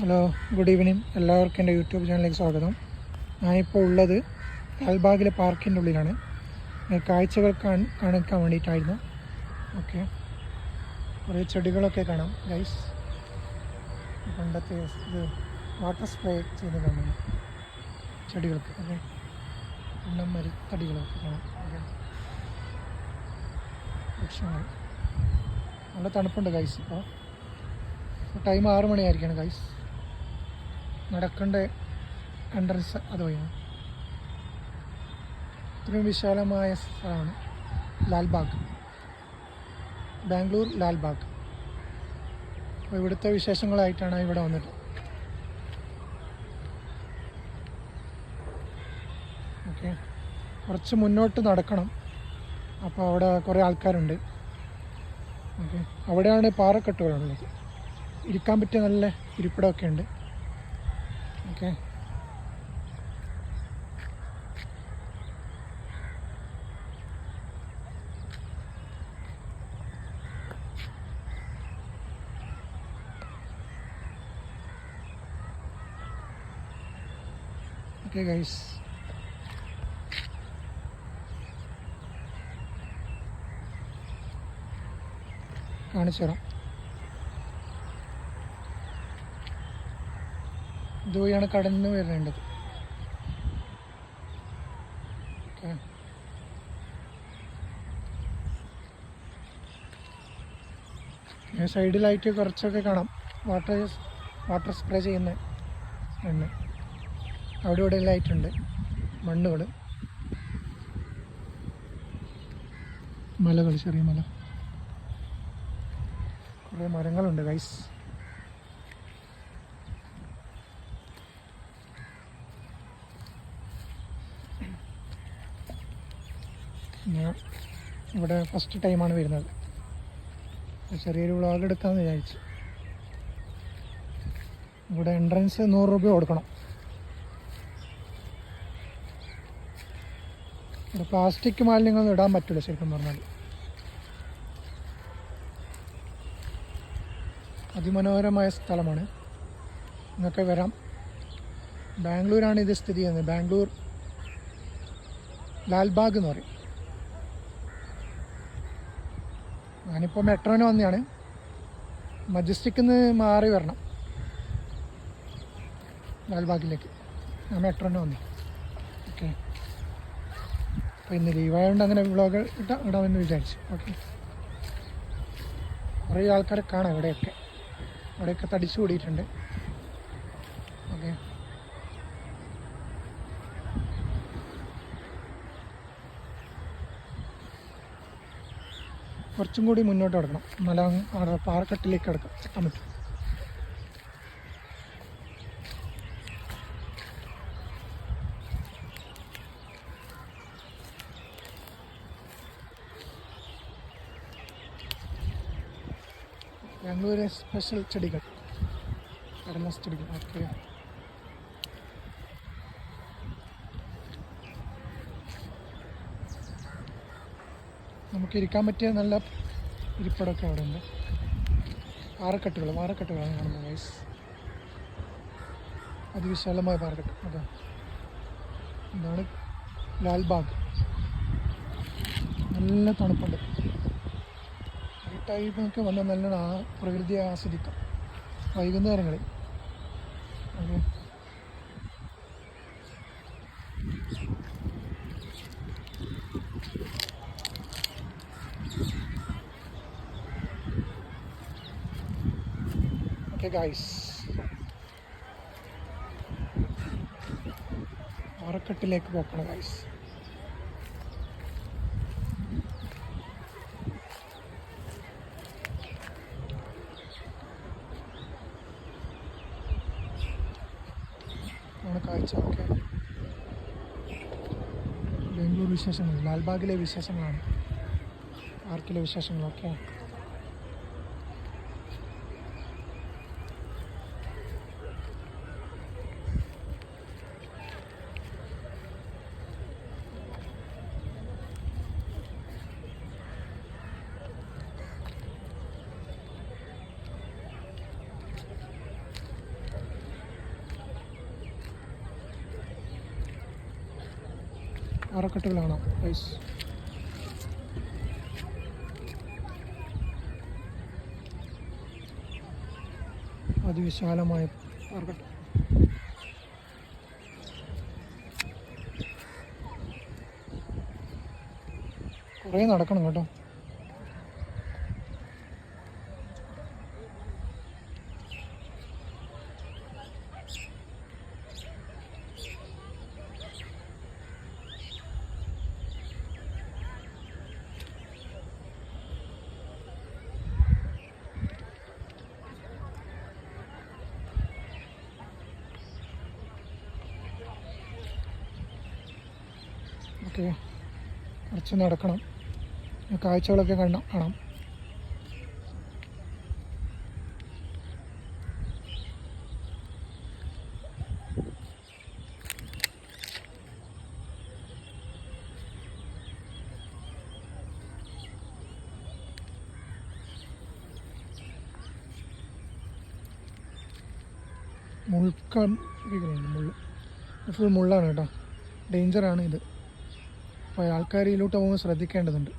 Hello good evening. എല്ലാവർക്കും എന്റെ YouTube ചാനലിലേക്ക് സ്വാഗതം. ഞാനിപ്പോൾ ഉള്ളത് ലാൽബാഗിലെ പാർക്കിന്റെ ഉള്ളിലാണ്. കാഴ്ചകൾ കാണിക്കാൻ വേണ്ടിയിട്ടായിരുന്നു. ഓക്കെ. കുറേ ചെടികളൊക്കെ കാണാം ഗൈസ് പണ്ടത്തെ ഇത് വാട്ടർ സ്പ്രേ ചെയ്ത് കാണുന്നു ചെടികൾക്ക് ഓക്കെ എണ്ണം മരത്തടികളൊക്കെ കാണാം ഓക്കെ. നല്ല തണുപ്പുണ്ട് ഗൈസ് ഇപ്പോൾ ടൈം ആറ് മണിയായിരിക്കണം ഗൈസ് നടക്കേണ്ട. എൻട്രൻസ് അതുവഴിയാണ് ഇത്രയും വിശാലമായ സ്ഥലമാണ് ലാൽബാഗ് ബാംഗ്ലൂർ ലാൽബാഗ് അപ്പോൾ ഇവിടുത്തെ വിശേഷങ്ങളായിട്ടാണ് ഇവിടെ വന്നിട്ട് ഓക്കെ. കുറച്ച് മുന്നോട്ട് നടക്കണം. അപ്പോൾ അവിടെ കുറേ ആൾക്കാരുണ്ട്. ഓക്കെ. അവിടെയാണ് പാറക്കെട്ടുകളുള്ളത്. ഇരിക്കാൻ പറ്റിയ നല്ല ഇരിപ്പിടമൊക്കെ ഉണ്ട്. ഓക്കെ ഓക്കെ ഗൈസ് കാണിച്ചു തരാം ഇതുവഴിയാണ് കടന്നു വരേണ്ടത്. സൈഡിലായിട്ട് കുറച്ചൊക്കെ കാണാം. വാട്ടർ വാട്ടർ സ്പ്രേ ചെയ്യുന്ന എണ്ണ അവിടെ ഇവിടെ ലൈറ്റുണ്ട് മണ്ണുകൾ മലകൾ ചെറിയ മല. കുറേ മരങ്ങളുണ്ട് ഗൈസ് ഇവിടെ ഫസ്റ്റ് ടൈമാണ് വരുന്നത്. ചെറിയൊരു വ്ളോഗ് എടുക്കാമെന്ന് വിചാരിച്ചു. ഇവിടെ എൻട്രൻസ് നൂറ് രൂപ കൊടുക്കണം. ഇവിടെ പ്ലാസ്റ്റിക് മാലിന്യങ്ങളൊന്നും ഇടാൻ പറ്റില്ല ശരിക്കും പറഞ്ഞാൽ അതിമനോഹരമായ സ്ഥലമാണ്. നിങ്ങൾക്ക് വരാം. ബാംഗ്ലൂരാണ് ഇത് സ്ഥിതി ചെയ്യുന്നത്. ബാംഗ്ലൂർ ലാൽബാഗ് എന്ന് പറയും. ഞാനിപ്പോൾ മെട്രോന് വന്നതാണ്. മജസ്റ്റിക്കിൽ നിന്ന് മാറി വരണം. ലാൽബാഗിലേക്ക്. ഞാൻ മെട്രോന് വന്നു. ഓക്കെ. അപ്പോൾ ഇന്ന് ലീവായതുകൊണ്ട് അങ്ങനെ വ്ളോഗ് ഇട്ട ഇടാമെന്ന് വിചാരിച്ചു. ഓക്കെ. കുറേ ആൾക്കാരെ കാണാം ഇവിടെയൊക്കെ. ഇവിടെയൊക്കെ തടിച്ചു കൂടിയിട്ടുണ്ട് ഓക്കെ. കുറച്ചും കൂടി മുന്നോട്ട് കിടക്കണം അവിടെ പാറക്കെട്ടിലേക്ക് കിടക്കാം. എത്താൻ പറ്റും. ബാംഗ്ലൂരെ സ്പെഷ്യൽ ചെടികൾ. കടലാസ് ചെടികൾ. ഓക്കെ. നമുക്ക് ഇരിക്കാൻ പറ്റിയ നല്ല ഇരിപ്പിടമൊക്കെ അവിടെ ഉണ്ട് പാറക്കെട്ടുകൾ പാറക്കെട്ടുകളാണ് കാണുന്നത് ഗൈസ് അതിവിശാലമായ പാറക്കെട്ട്. അതാ. ഇതാണ് ലാൽബാഗ് നല്ല തണുപ്പുണ്ട്. ഈ ടൈമൊക്കെ വന്നാൽ നല്ല പ്രകൃതിയെ ആസ്വദിക്കാം. വൈകുന്നേരങ്ങളിൽ. ഓക്കെ. ഓക്കെ ഗായ്സ് പാറക്കെട്ടിലേക്ക് പോക്കണം ഗായ്സ് കാഴ്ച ഓക്കെ ബാംഗ്ലൂർ വിശേഷങ്ങൾ ലാൽബാഗിലെ വിശേഷങ്ങളാണ് പാർക്കിലെ വിശേഷങ്ങളൊക്കെ. പാറക്കെട്ടുകൾ ഐസ്. അതിവിശാലമായ അറക്കെട്ട്. കുറേ നടക്കണം കേട്ടോ. ഓക്കെ കുറച്ച് നടക്കണം. കാഴ്ചകളൊക്കെ കണ്ണ കാണാം. മുൾക്കാൻ മുള്ള് ഫുൾ മുള്ളാണ് കേട്ടോ. ഡേഞ്ചറാണ് ഇത്. അപ്പോൾ ആൾക്കാർ ഇതിലോട്ട് പോകുമ്പോൾ ശ്രദ്ധിക്കേണ്ടതുണ്ട്.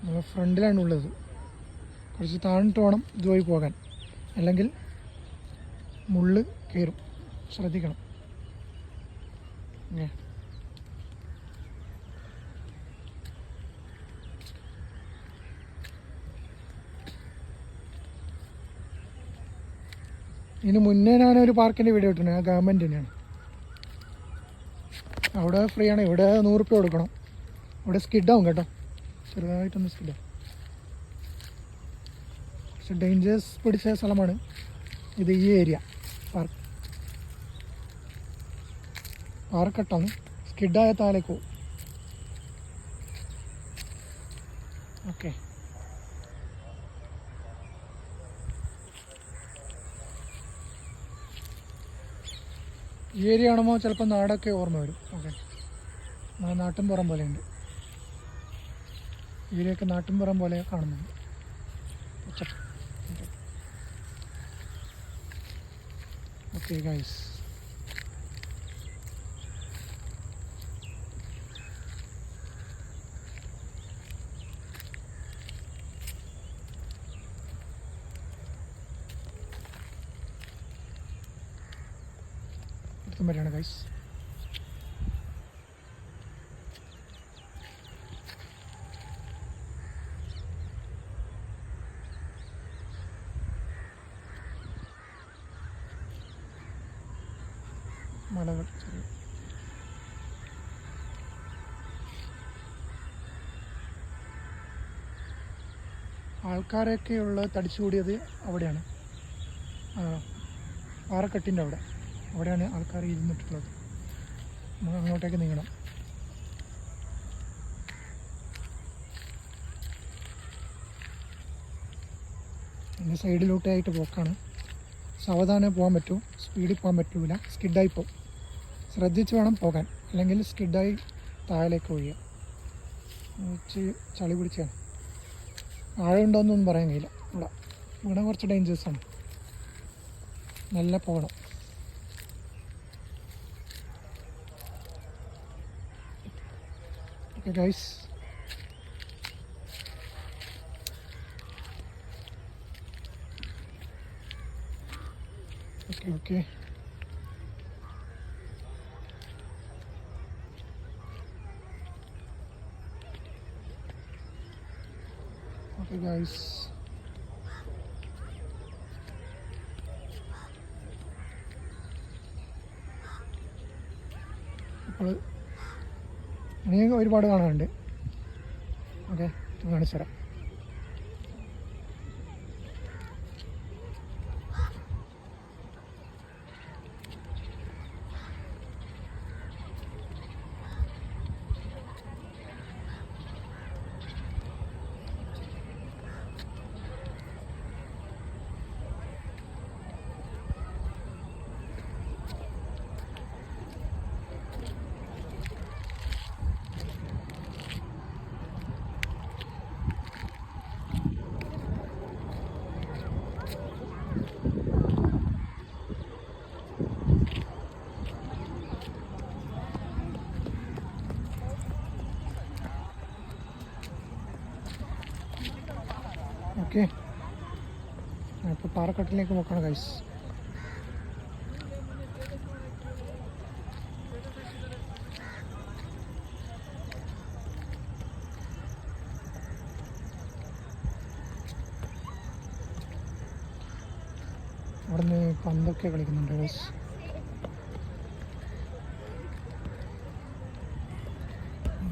നമ്മൾ ഫ്രണ്ടിലാണ് ഉള്ളത് കുറച്ച് താഴ്ന്നിട്ട് വേണം ഇതുവഴി പോകാൻ. അല്ലെങ്കിൽ മുള്ള് കയറും. ശ്രദ്ധിക്കണം. ഏ ഇതിന് മുന്നേ ഞാനൊരു പാർക്കിന്റെ വീഡിയോ ഇട്ടിട്ടുണ്ട്. ആ ഗവൺമെന്റ് തന്നെയാണ് അവിടെ ഫ്രീ ആണ്. ഇവിടെ നൂറ് റുപ്യ കൊടുക്കണം. ഇവിടെ സ്കിഡാവും കേട്ടോ. ചെറുതായിട്ടൊന്ന് സ്കിഡാവും പക്ഷെ ഡേഞ്ചേഴ്സ് പിടിച്ച സ്ഥലമാണ് ഇത് ഈ ഏരിയ പാർക്ക് പാർക്കട്ടാണ് സ്കിഡായ താലേക്ക് പോകും ഓക്കെ ഈ ഏരിയ കാണുമ്പോൾ ചിലപ്പോൾ നാടൊക്കെ ഓർമ്മ വരും. ഓക്കെ. നമ്മുടെ നാട്ടിൻപുറം പോലെയുണ്ട്. ഏരിയൊക്കെ നാട്ടിൻപുറം പോലെ കാണുന്നുണ്ട്. ഓക്കെ ഗൈസ് ഗൈസ് മലകൾ ഉള്ള തടിച്ചുകൂടിയത് അവിടെയാണ്. പാറക്കെട്ടിന്റെ അവിടെ. അവിടെയാണ് ആൾക്കാർ ഇരുന്നിട്ടുള്ളത്. നമ്മൾ അങ്ങോട്ടേക്ക് നീങ്ങണം. എന്റെ സൈഡിലോട്ടായിട്ട് പോക്കാണ്. സാവധാനം പോകാൻ പറ്റൂ. സ്പീഡിൽ പോകാൻ പറ്റൂല. സ്കിഡായി പോകും ശ്രദ്ധിച്ച് വേണം പോകാൻ. അല്ലെങ്കിൽ സ്കിഡായി താഴേക്ക് ഒഴിയുക ചളി പിടിച്ചാണ്. ആഴമുണ്ടോയെന്നൊന്നും പറയാൻ കഴിയില്ല. ഇവിടെ കുറച്ച് ഡേഞ്ചേഴ്സാണ് നല്ല പോകണം okay guys okay okay okay guys അപ്പോൾ ഇനി ഒരുപാട് കാണാനുണ്ട് ഓക്കെ കാണിച്ചു തരാം ഇപ്പോൾ പാറക്കെട്ടിലേക്ക് നോക്കണം ഗൈസ് അവിടുന്ന് പന്തൊക്കെ കളിക്കുന്നുണ്ട് ഗൈസ്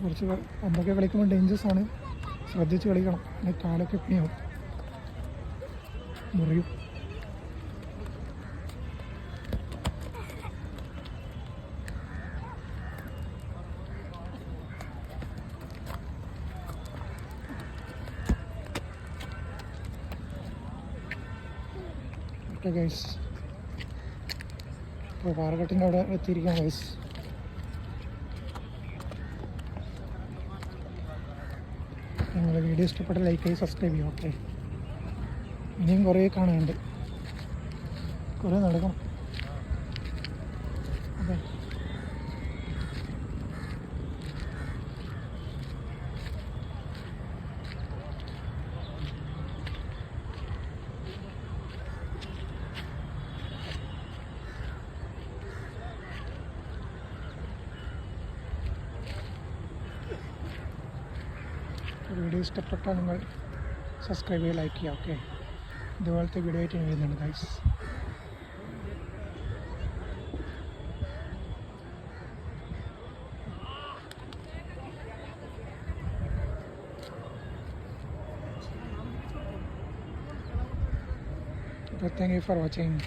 കുറച്ച് പന്തൊക്കെ കളിക്കുമ്പോൾ ഡേഞ്ചേഴ്സാണ് ശ്രദ്ധിച്ച് കളിക്കണം. കാലൊക്കെ പിണിയാവും ഓക്കെ ഗൈസ് ഇപ്പോൾ പാറക്കെട്ടിന്റെ അവിടെ എത്തിയിരിക്കാം ഗൈസ് നിങ്ങളുടെ വീഡിയോ ഇഷ്ടപ്പെട്ട ലൈക്ക് ചെയ്ത് സബ്സ്ക്രൈബ് ചെയ്യും ഓക്കെ ഇനിയും കുറേ കാണാനുണ്ട്. കുറേ നടക്കണം. അതെ. വീഡിയോ ഇഷ്ടപ്പെട്ടാൽ നിങ്ങൾ സബ്സ്ക്രൈബ് ചെയ്യുക ലൈക്ക് ചെയ്യുക ഓക്കെ ഇതുപോലത്തെ വീഡിയോ ആയിട്ട് ഞാൻ വരുന്നുണ്ട് ഗൈസ് അപ്പോൾ താങ്ക് യു ഫോർ വാച്ചിങ്